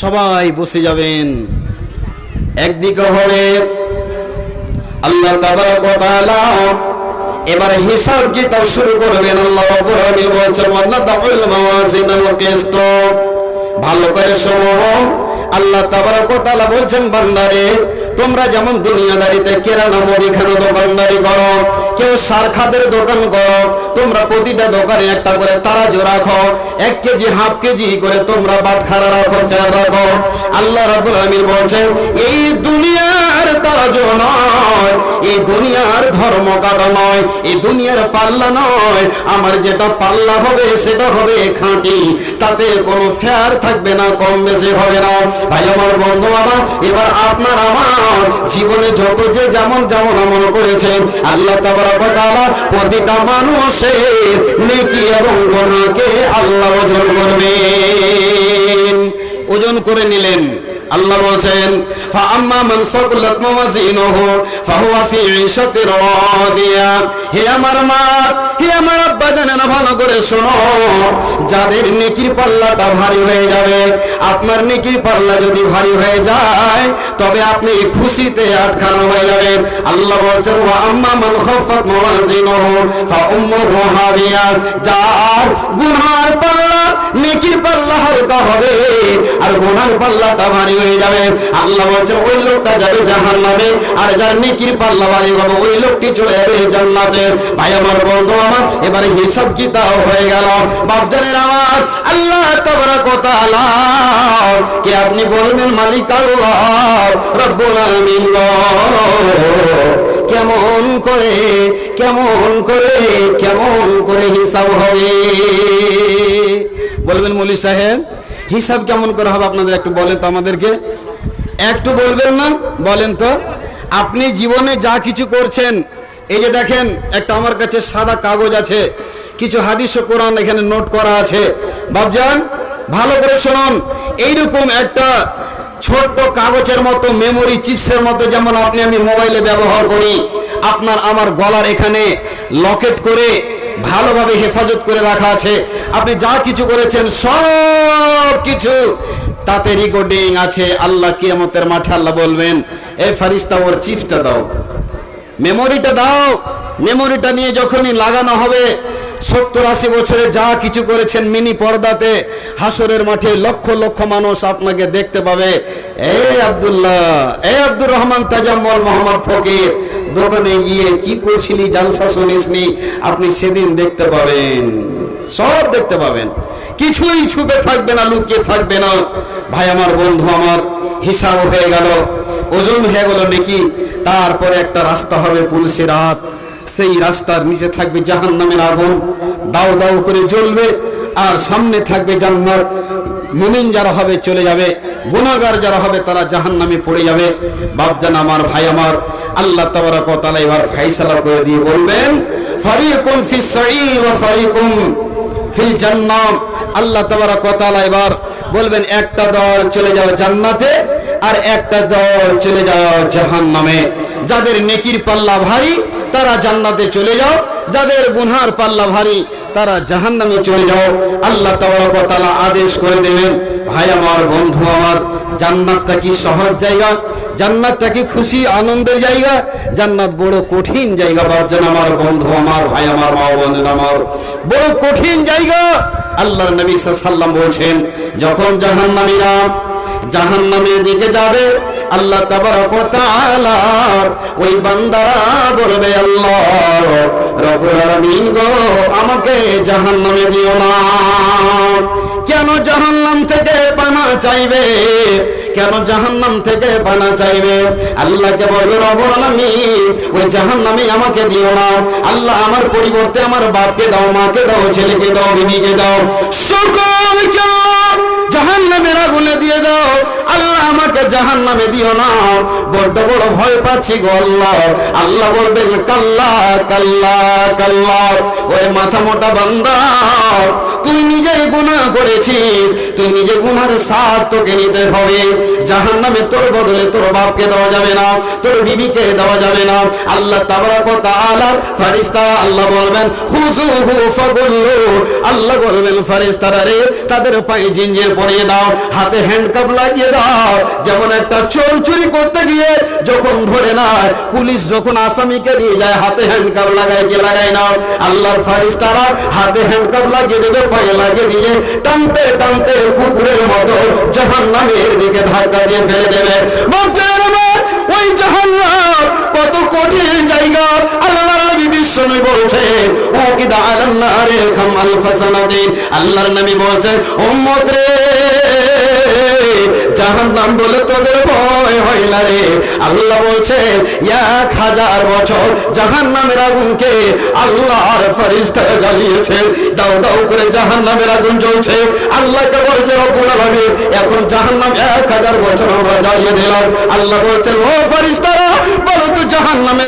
সবাই বসে যাবেন। একদিকে হবে আল্লাহ তাআলা, এবারে হিসাব কিতাব শুরু করবেন। আল্লাহ বলছেন ভালো করে শোনো। আল্লাহ তাআলা বলছেন, বান্দারে তোমরা যেমন দুনিয়াদারিতে কেরানা, মুদিখানা দোকানদারি করো, কেউ সার খাদের দোকান করো, তোমরা প্রতিটা দোকানে একটা করে তারাজো রাখো, এক কেজি, হাফ কেজি করে তোমরা বাটখারা রাখো, ফের রাখো। আল্লাহ রাব্বুল আলামিন বলছেন, এই দুনিয়ার তারাজু নয়। এই দুনিয়ার ধর্ম কাটা নয় এই দুনিয়ার পাল্লা নয়, আমার যেটা পাল্লা হবে সেটা হবে খাঁটি, তাতে কোনো ফেয়ার থাকবে না, কম বেশি হবে না। ভাই, আমার বন্ধু আমার এবার আপনার আমার জীবনে যত যে যেমন যেমন আমল করেছেন আল্লাহ তাবারক প্রতিটা মানুষের নেকি এবং গুনাহকে আল্লাহ ওজন করবেন। ওজন করে নিলেন। আল্লাহ বলছেন ফাআম্মা মান সাকুলাত মাওয়াজিনুহু ফাহুয়া ফি ঈশাতির রাদিয়া হে আমার মা, হে আমার আব্বা জানেন ভালো করে শোনো। যাদের নেকির পাল্লাটা ভারী হয়ে যাবে, আপনার নেকির পাল্লা যদি ভারী হয়ে যায়, তবে আপনি খুশিতে আটখানা হয়ে যাবেন। আল্লাহ বলছেন, ওয়া আম্মা মান খাফাত মাওয়াজিনুহু ফাউম্মুহু হাবিয়া। যার গুনার পাল্লা গুনার পাল্লাটা ভারী হয়ে যাবে। আল্লাহ বলছেন, ওই লোকটা যাবে জাহান্নামে, আর যার নেকির পাল্লা ভারী হবে ওই লোকটি চলে যাবে জান্নাতে। ভাই, আমার বন্ধু আমার, এবারে হিসাব কিতাব হয়ে গেল? বাপজানের আমার আল্লাহ ওয়া তাআলা কে আপনি বলবেন, মালিক আল্লাহ, রব্বুল আলামিন কেমন করে কেমন করে কেমন করে হিসাব হবে? বলবেন, মৌলী সাহেব হিসাব কেমন করে হবে আপনাদের একটু বলেন তো আমাদেরকে? একটু বলবেন না? বলেন তো। আপনি জীবনে যা কিছু করছেন, এই যে দেখেন, একটা আমার কাছে সাদা কাগজ আছে, কিছু হাদিস ও কোরআন এখানে নোট করা আছে। বাবজান ভালো করে শুনুন। এইরকম একটা ছোট্ট কাগজের মতো মেমোরি চিপসের মতো যেমন আপনি আমি মোবাইলে ব্যবহার করি, আপনার আমার গলার এখানে লকেট করে ভালোভাবে হেফাজত করে রাখা আছে। আপনি যা কিছু করেছেন, সব কিছু। তাতে রেকর্ডিং আছে, আল্লাহ কিয়ামতের মাঠে আল্লাহ বলবেন, এ ফারিস্তা ওর চিপটা দাও। মেমোরিটা দাও। মেমোরিটা নিয়ে যখনই লাগানো হবে, সত্তর আশি বছরে যা কিছু করেছেন মিনি পর্দাতে, হাসরের মাঠে লক্ষ লক্ষ মানুষ আপনাকে দেখতে পাবে। এ আব্দুল্লাহ, এ আব্দুর রহমান তাজাম্মল মোহাম্মদ ফকির দোকানে গিয়ে কি করছিলি জালসা শুনিসনি? আপনি সেদিন দেখতে পাবেন। সব দেখতে পাবেন। কিছুই ছুপে থাকবে না, লুকিয়ে থাকবে না। ভাই, আমার বন্ধু, আমার হিসাব হয়ে গেল। ওজন হয়ে গেল নাকি? তারপরে একটা রাস্তা হবে পুলিশে রাত সেই রাস্তার নিচে থাকবে জাহান নামের আগুন। দাও দাও করে জ্বলবে। আর সামনে থাকবে জান্নাত। মুমিন যারা হবে, চলে যাবে। গুনাহগার যারা হবে তারা জাহান নামে পড়ে যাবে। বাপজান আমার, ভাই আমার, আল্লাহ তাবারাক তাআলা এবার ফয়সালা করে দিয়ে বলবেন, ফারিকুন ফিস সাঈর ওয়া ফারিকুম ফিল জান্নাম। আল্লাহ তাবারাক তাআলা এবার বলবেন, একটা দল চলে যাও জান্নাতে আর একটা দল চলে যাও জাহান্নামে। যাদের নেকির পাল্লা ভারী, তারা জান্নাতে চলে যাও। যাদের গুনহার পাল্লা ভারী তারা জাহান্নামে চলে যাও। আল্লাহ ওয়া আদেশ করে দেবেন, ভাই আমার বন্ধু আমার, জান্নাতটা কি সহজ জায়গা? জান্নাতটা কি খুশি, আনন্দের জায়গা? জান্নাত বড় কঠিন জায়গা বাপজান আমার বন্ধু আমার, ভাই আমার, মা বোনের আমার। বড় কঠিন জায়গা। আল্লাহর নবী সাল্লাম বলছেন, যখন জাহান্নামীরা জাহান্নামের দিকে যাবে। আল্লাহ তাবারক ওয়া ওই বান্দারা বলবে, আল্লাহ, রব্বুল আলামিন গো, আমাকে জাহান্নামে দিও না। কেন জাহান্নাম থেকে পানা চাইবে? কেন জাহান্নাম থেকে পানা চাইবে? আল্লাহকে বলবে, রব্বুল আলামিন, ওই জাহান্নামে আমাকে দিও না। আল্লাহ আমার পরিবর্তে আমার বাপকে দাও, মাকে দাও, ছেলেকে দাও, বিবিকে দাও। সকলকে জাহান নামের আগুনে দিয়ে দাও। আল্লাহ আমাকে জাহান নামে দিও না। বড্ড বড় ভয় পাচ্ছি গো আল্লাহ। আল্লাহ বলবেন, কাল্লা কাল্লা কাল্লা। ওরে মাথা মোটা বান্দা, তুই নিজেই গুনাহ করেছিস। তুই নিজে তোকে নিতে হবে। জাহান নামে তোর বদলে তোর বাপকে দেওয়া যাবে না, তোর বিবিকে দেওয়া যাবে না। আল্লাহ তাবারাক তাআলা ফেরেশতা, আল্লাহ বলবেন খুযুহু ফাগুল্লু। আল্লাহ বলবেন, ফেরেশতারা রে, তাদের পায়ে জিঞ্জির পরিয়ে দাও, হাতে হ্যান্ডকাপ লাগিয়ে দাও যেমন একটা চোর চুরি করতে গিয়ে যখন ধরে না পুলিশ যখন আসামিকে দিয়ে যায়, হাতে হ্যান্ডকাপ লাগায় কি লাগায় না? আল্লাহর ফারিস্তারা হাতে হ্যান্ডকাপ লাগিয়ে দেবে, পায়ে লাগিয়ে দিয়ে টানতে টানতে কুকুরের মতো জাহান্নামের দিকে ধাক্কা দিয়ে ফেলে দেবে। ওই জাহান্নাম কত কঠিন জায়গা, আল্লাহর নবী বিশ্বনবী বলছে ও কি দাঁড়ান না রে খাম আলফা আল্লাহর নবী বলছে, উম্মত রে জাহান নাম বলে তোদের ভয় হয় না রে। আল্লাহ বলছে এক হাজার বছর জাহান নামের আগুনকে আল্লাহর ফরিস্তা জ্বালিয়েছে দাও দাও করে জাহান নামের আগুন জ্বলছে। আল্লাহকে বলছে, রব্বুল আলামিন, এখন জাহান নাম এক হাজার বছর আমরা জ্বালিয়ে দিলাম। আল্লাহ বলছে ও ফরিস্তারা বলো তো জাহান নামের